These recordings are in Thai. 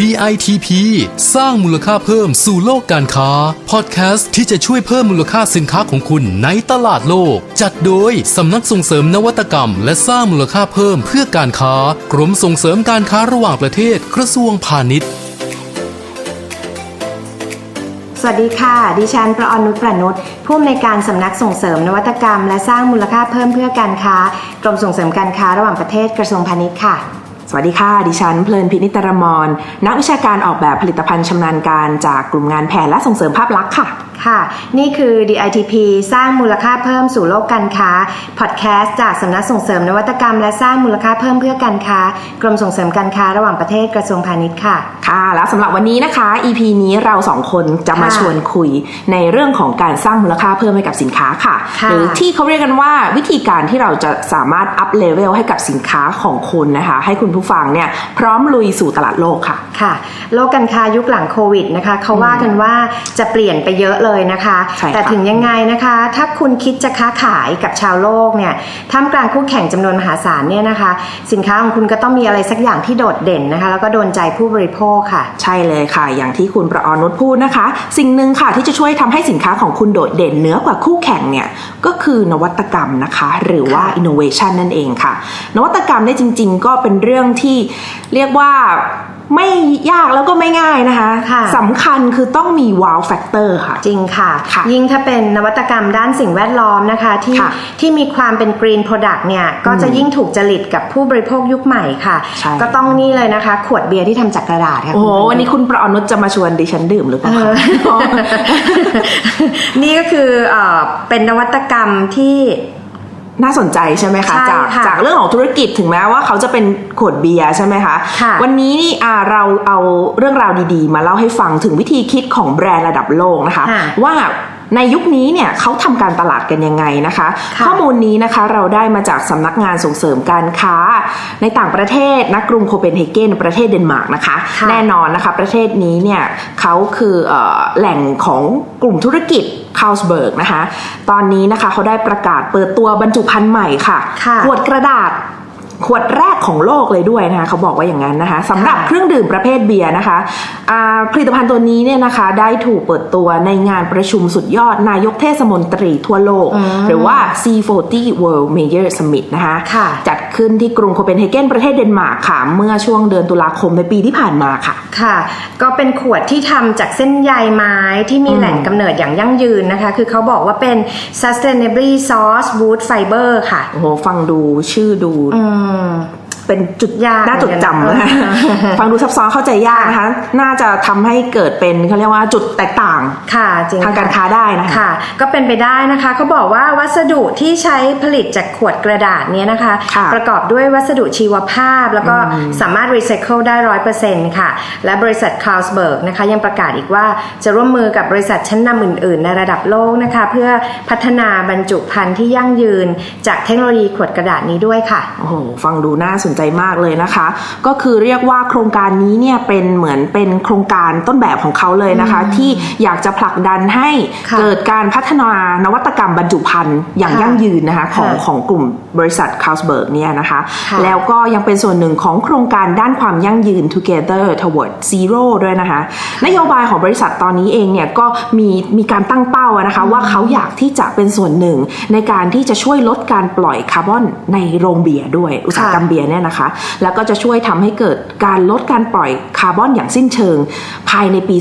DITP สร้างมูลค่าเพิ่มสู่โลกการค้า พอดแคสต์ที่จะช่วยเพิ่มมูลค่าสินค้าของคุณในตลาดโลก จัดโดยสำนักส่งเสริมนวัตกรรม และสร้างมูลค่าเพิ่มเพื่อการค้า กรมส่งเสริมการค้าระหว่างประเทศกระทรวงพาณิชย์สวัสดีค่ะ ดิฉันประอนุชประนุชผู้อำนวยการสำนักส่งเสริมนวัตกรรม และสร้างมูลค่าเพิ่มเพื่อการค้า กรมส่งเสริมการค้าระหว่างประเทศกระทรวงพาณิชย์ค่ะ วัสดีค่ะ ดิฉันเพลินพินิตรมร นักวิชาการออกแบบผลิตภัณฑ์ชำนาญการจากกลุ่มงานแผนและส่งเสริมภาพลักษณ์ค่ะค่ะ นี่คือ DITP สร้างมูลค่าเพิ่มสู่โลกการค้า พอดแคสต์จากสำนักส่งเสริมนวัตกรรม และสร้างมูลค่าเพิ่มเพื่อการค้า กรมส่งเสริมการค้าระหว่างประเทศกระทรวงพาณิชย์ค่ะ ค่ะ แล้วสำหรับวันนี้นะคะ EP นี้เราสองคนจะมาค่ะชวนคุยในเรื่องของการสร้างมูลค่าเพิ่มให้กับสินค้าค่ะค่ะ หรือที่เขาเรียกกันว่าวิธีการที่เราจะสามารถอัพเลเวลให้กับสินค้าของคุณนะคะ ให้คุณผู้ฟังเนี่ยพร้อมลุยสู่ตลาดโลกค่ะ ค่ะ โลกการค้ายุคหลังโควิดนะคะเขาว่ากันว่าจะเปลี่ยนไปเยอะเลยนะคะใช่ค่ะแต่ถึงยังไงนะคะ ถ้าคุณคิดจะค้าขายกับชาวโลกเนี่ยท่ามกลางคู่แข่งจำนวนมหาศาลเนี่ยนะคะ สินค้าของคุณก็ต้องมีอะไรสักอย่างที่โดดเด่นนะคะ แล้วก็โดนใจผู้บริโภคค่ะ ใช่เลยค่ะ อย่างที่คุณประออนุชพูดนะคะ สิ่งหนึ่งค่ะที่จะช่วยทำให้สินค้าของคุณโดดเด่นเหนือกว่าคู่แข่งเนี่ยก็คือนวัตกรรมนะคะ หรือว่าค่ะ innovation นั่นเองค่ะ นวัตกรรมเนี่ยจริง ๆ ก็เป็นเรื่องที่เรียกว่า ไม่ยากแล้วก็ไม่ง่ายนะคะค่ะ สำคัญคือต้องมี wow factor ค่ะ จริงค่ะ ค่ะยิ่งถ้าเป็นนวัตกรรมด้านสิ่งแวดล้อมนะคะ ที่ค่ะที่มีความเป็น green product เนี่ย ก็จะยิ่งถูกจริตกับผู้บริโภคยุคใหม่ค่ะ ใช่ ก็ต้องนี่เลยนะคะ ขวดเบียร์ที่ทำจากกระดาษค่ะโอ้โหคุณวันนี้คุณประออนุชจะมาชวนดิฉันดื่มหรือเปล่าเอคะ อ นี่ก็คือเอ่อเป็นนวัตกรรมที่ น่าสนใจใช่ไหมคะใช่จากค่ะจากเรื่องของธุรกิจถึงแม้ว่าเขาจะเป็นขวดเบียร์ใช่ไหมคะค่ะวันนี้นี่อ่าเราเอาเรื่องราวดีๆ มาเล่าให้ฟังถึงวิธีคิดของแบรนด์ระดับโลกนะคะค่ะว่าในยุคนี้เนี่ยเขาทำการตลาดกันยังไงนะคะค่ะข้อมูลนี้นะคะเราได้มาจากสำนักงานส่งเสริมการค้า ในต่างประเทศนะกรุงโคเปนเฮเกนประเทศเดนมาร์กนะคะค่ะแน่นอนนะคะประเทศนี้เนี่ยเขาคือเออแหล่งของกลุ่มธุรกิจ คาลสเบิร์กนะคะ ตอนนี้นะคะเขาได้ประกาศเปิดตัวบรรจุภัณฑ์ใหม่ค่ะค่ะขวดกระดาษ ขวดแรกของโลกเลยด้วยนะคะเขาบอกว่าอย่างนั้นนะคะสำหรับค่ะเครื่องดื่มประเภทเบียร์นะคะอ่าผลิตภัณฑ์ตัวนี้เนี่ยนะคะได้ถูกเปิดตัวในงานประชุมสุดยอดนายกเทศมนตรีทั่วโลกอืมหรือว่า C40 World Major Summit นะคะค่ะจัดขึ้นที่กรุงโคเปนเฮเกนประเทศเดนมาร์กค่ะ เมื่อช่วงเดือนตุลาคมในปีที่ผ่านมาค่ะค่ะ ก็เป็นขวดที่ทำจากเส้นใยไม้ที่มีอืมแหล่งกำเนิดอย่างยั่งยืนนะคะ คือเขาบอกว่าเป็น sustainably sourced wood fiber ค่ะโอ้โหฟังดูชื่อดูอืม เป็นจุดยากน่าจดจำเหมือนนะกันคะนะฟังดูซับซ้อนเข้าใจยากนะคะ น่าจะทำให้เกิดเป็นเขาเรียกว่าจุดแตกต่างค่ะจริงทางการค่ะค้าได้นะคะค่ะ ก็เป็นไปได้นะคะเขาบอกว่าวัสดุที่ใช้ผลิตจากขวดกระดาษเนี้ยนะคะค่ะประกอบด้วยวัสดุชีวภาพ แล้วก็สามารถรีไซเคิลได้ร้อยเปอร์เซ็นต์ค่ะ และบริษัทคา l สเบิร์กนะคะ ยังประกาศอีกว่าจะร่วมมือกับบริษัทชั้นนำอื่น ๆ ในระดับโลกนะคะ เพื่อพัฒนาบรรจุภัณฑ์ที่ยั่งยืน จากเทคโนโลยีขวดกระดาษนี้ด้วยค่ะโอ้โหฟังดูน่าสนใจมากเลยนะคะ ก็คือเรียกว่าโครงการนี้เนี่ยเป็นเหมือนเป็นโครงการต้นแบบของเขาเลยนะคะ ที่อยากจะผลักดันให้ค่ะเกิดการพัฒนานวัตกรรมบรรจุภัณฑ์อย่างค่ะยั่งยืนนะคะของค่ะของกลุ่มบริษัทคา l สเบิร์กเนี่ยนะคะค่ะแล้วก็ยังเป็นส่วนหนึ่งของโครงการด้านความยั่งยืน Together Toward Zero ด้วยนะคะ นโยบายของบริษัทตอนนี้เองเนี่ยก็มีมีการตั้งเป้าอะนะคะว่าเขาอยากที่จะเป็นส่วนหนึ่งในการที่จะช่วยลดการปล่อยคาร์บอนในโรงเบียร์ด้วยอุตสาหกรรมเบียร์เนี่ยนะคะ แล้วก็จะช่วยทำให้เกิดการลดการปล่อยคาร์บอนอย่างสิ้นเชิง ภายในปี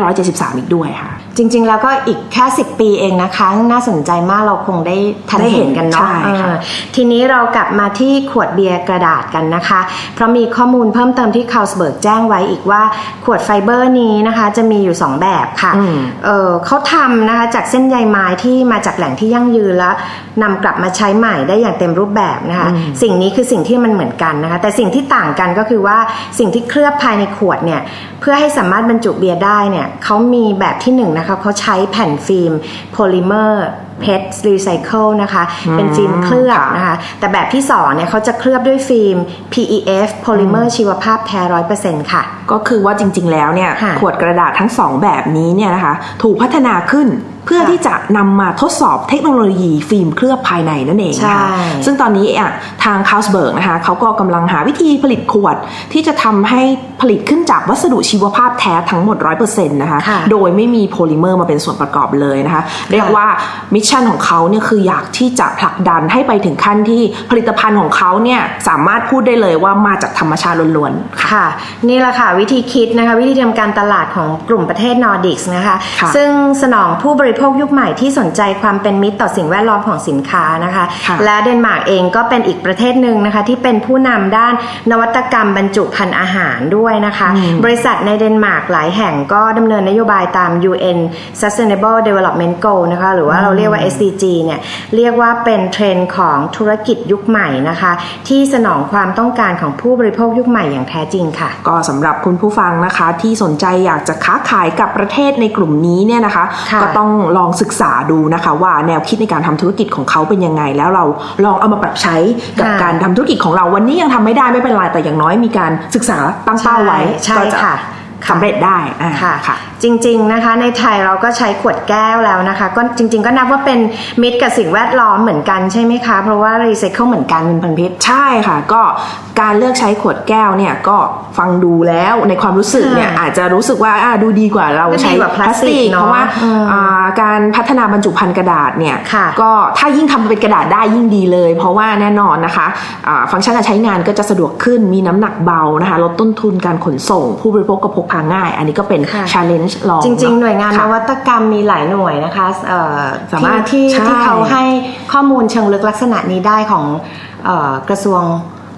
2573 อีกด้วยค่ะ จริง ๆ แล้วก็อีกแค่10 ปีเองนะคะ น่าสนใจมากเราคงได้ทันได้เห็เห็นนกันใช่เนาะค่ะ เออทีนี้เรากลับมาที่ขวดเบียร์กระดาษกันนะคะ เพราะมีข้อมูลเพิ่มเติมที่คา l สเบิร์กแจ้งไว้อีกว่าขวดไฟเบอร์นี้นะคะ จะมีอยู่ 2 แบบค่ะ อืม เออเขาทำนะคะจากเส้นใยไม้ที่มาจากแหล่งที่ยั่งยืนแล้วนำกลับมาใช้ใหม่ได้อย่างเต็มรูปแบบนะคะสิ่งนี้คือสิ่งที่มันเหมือนกันนะคะ แต่สิ่งที่ต่างกันก็คือว่าสิ่งที่เคลือบภายในขวดเนี่ยเพื่อให้สามารถบรรจุเบียร์ได้เนี่ยเขามีแบบที่หนึ่งนะคะเขาใช้แผ่นฟิล์มโพลิเมอร์เพชรรีไซเคิลนะคะ เป็นฟิล์มเคลือบค่ะนะคะ แต่แบบที่สองเนี่ยเขาจะเคลือบด้วยฟิล์ม PEF โพลิเมอร์ชีวภาพแท้ร้อยเปอร์เซ็นต์ค่ะ ก็คือว่าจริงๆแล้วเนี่ยค่ะขวดกระดาษทั้งสองแบบนี้เนี่ยนะคะ ถูกพัฒนาขึ้น พื่อค่ะที่จะนำมาทดสอบเทคโนโลยีฟิล์มเคลือบภายในนั่นเองนะคะใช่ซึ่งตอนนี้อะทางคาสเบิร์กนะคะเขาก็กำลังหาวิธีผลิตขวดที่จะทำให้ผลิตขึ้นจากวัสดุชีวภาพแท้ทั้งหมด 100%นะคะค่ะโดยไม่มีโพลิเมอร์มาเป็นส่วนประกอบเลยนะคะ เรียกว่ามิชชั่นของเขาเนี่ยคืออยากที่จะผลักดันให้ไปถึงขั้นที่ผลิตภัณฑ์ของเขาเนี่ยสามารถพูดได้เลยว่ามาจากธรรมชาติล้วนๆ ค่ะค่ะนี่แหละค่ะวิธีคิดนะคะ วิธีทำการตลาดของกลุ่มประเทศนอร์ดิกส์นะคะค่ะซึ่งสนองผู้บริโภคยุคใหม่ที่สนใจความเป็นมิตรต่อสิ่งแวดล้อมของสินค้านะคะค่ะและเดนมาร์กเองก็เป็นอีกประเทศหนึ่งนะคะที่เป็นผู้นำด้านนวัตกรรมบรรจุภัณฑ์อาหารด้วยนะคะ บริษัทในเดนมาร์กหลายแห่งก็ดำเนินนโยบายตาม UN Sustainable Development Goal นะคะหรือว่าเราเรียกว่า SDG เนี่ยเรียกว่าเป็นเทรนด์ของธุรกิจยุคใหม่นะคะ ที่สนองความต้องการของผู้บริโภคยุคใหม่อย่างแท้จริงค่ะ ก็สำหรับคุณผู้ฟังนะคะที่สนใจอยากจะค้าขายกับประเทศในกลุ่มนี้เนี่ยนะคะค่ะก็ต้องลองศึกษาดูนะคะว่าแนวคิดในการทำธุรกิจของเขาเป็นยังไง แล้วเราลองเอามาปรับใช้กับค่ะการทำธุรกิจของเราวันนี้ยังทำไม่ได้ไม่เป็นไรแต่อย่างน้อยมีการศึกษาตั้งเป้าไว้ใช่ก็จะค่ะสำเร็จได้อ่าค่ะค่ะ จริง ๆนะคะ ในไทยเราก็ใช้ขวดแก้วแล้วนะคะ ก็จริง ๆ ก็นับว่าเป็นมิตรกับสิ่งแวดล้อมเหมือนกันใช่ไหมคะ เพราะว่ารีไซเคิลเหมือนกันคุณพันพิษ ใช่ค่ะ ก็การเลือกใช้ขวดแก้วเนี่ยก็ฟังดูแล้วในความรู้สึกเนี่ยค่ะอาจจะรู้สึกว่าอ่าดูดีกว่าเราก็ดีใช้กว่าพลาสติกเนอะเพราะว่าอืมอ่าการพัฒนาบรรจุภัณฑ์กระดาษเนี่ยค่ะก็ถ้ายิ่งทำเป็นกระดาษได้ยิ่งดีเลย เพราะว่าแน่นอนนะคะอ่าฟังก์ชันการใช้งานก็จะสะดวกขึ้นมีน้ำหนักเบานะคะลดต้นทุนการขนส่ง ผู้บริโภคก็พกพาง่าย อันนี้ก็เป็นค่ะ challenge ลองจริง ๆ หน่วยงานนค่ะวัตกรรมมีหลายหน่วยนะคะเอ่อสามารถที่ใช่ที่เขาให้ข้อมูลเชิงลึกลักษณะนี้ได้ของเอ่อกระทรวง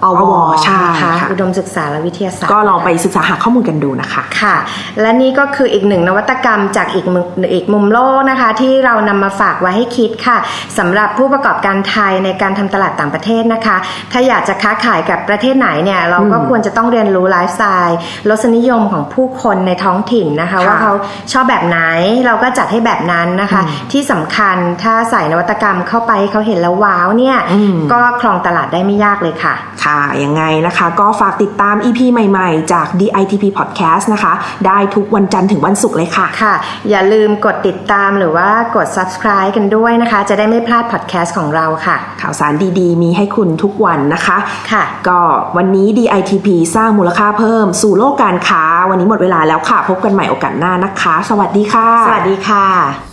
ออววใช่นะคะค่ะอุดมศึกษาและวิทยาศาสตร์ ก็ลองไปศึกษาหาข้อมูลกันดูนะคะ ค่ะ และนี่ก็คืออีกหนึ่งนวัตกรรมจากอีกมุมอีกมุมโลกนะคะ ที่เรานำมาฝากไว้ให้คิดค่ะสำหรับผู้ประกอบการไทยในการทำตลาดต่างประเทศนะคะ ถ้าอยากจะค้าขายกับประเทศไหนเนี่ยเราก็ควรจะต้องเรียนรู้ไลฟ์สไตล์รสนิยมของผู้คนในท้องถิ่นนะคะค่ะว่าเขาชอบแบบไหนเราก็จัดให้แบบนั้นนะคะ ที่สำคัญถ้าใส่นวัตกรรมเข้าไปให้เขาเห็นแล้วว้าวเนี่ยอืมก็ครองตลาดได้ไม่ยากเลยค่ะค่ะยังไงนะคะ ก็ฝากติดตาม EP ใหม่ๆ จาก DITP Podcast นะคะ ได้ทุกวันจันทร์ถึงวันศุกร์เลยค่ะ ค่ะ อย่าลืมกดติดตามหรือว่ากด subscribe กันด้วยนะคะ จะได้ไม่พลาดพอดแคสต์ของเราค่ะ ข่าวสารดีๆ มีให้คุณทุกวันนะคะ ค่ะ ก็วันนี้ DITP สร้างมูลค่าเพิ่มสู่โลกการค้า วันนี้หมดเวลาแล้วค่ะ พบกันใหม่โอกาสหน้านะคะ สวัสดีค่ะ สวัสดีค่ะ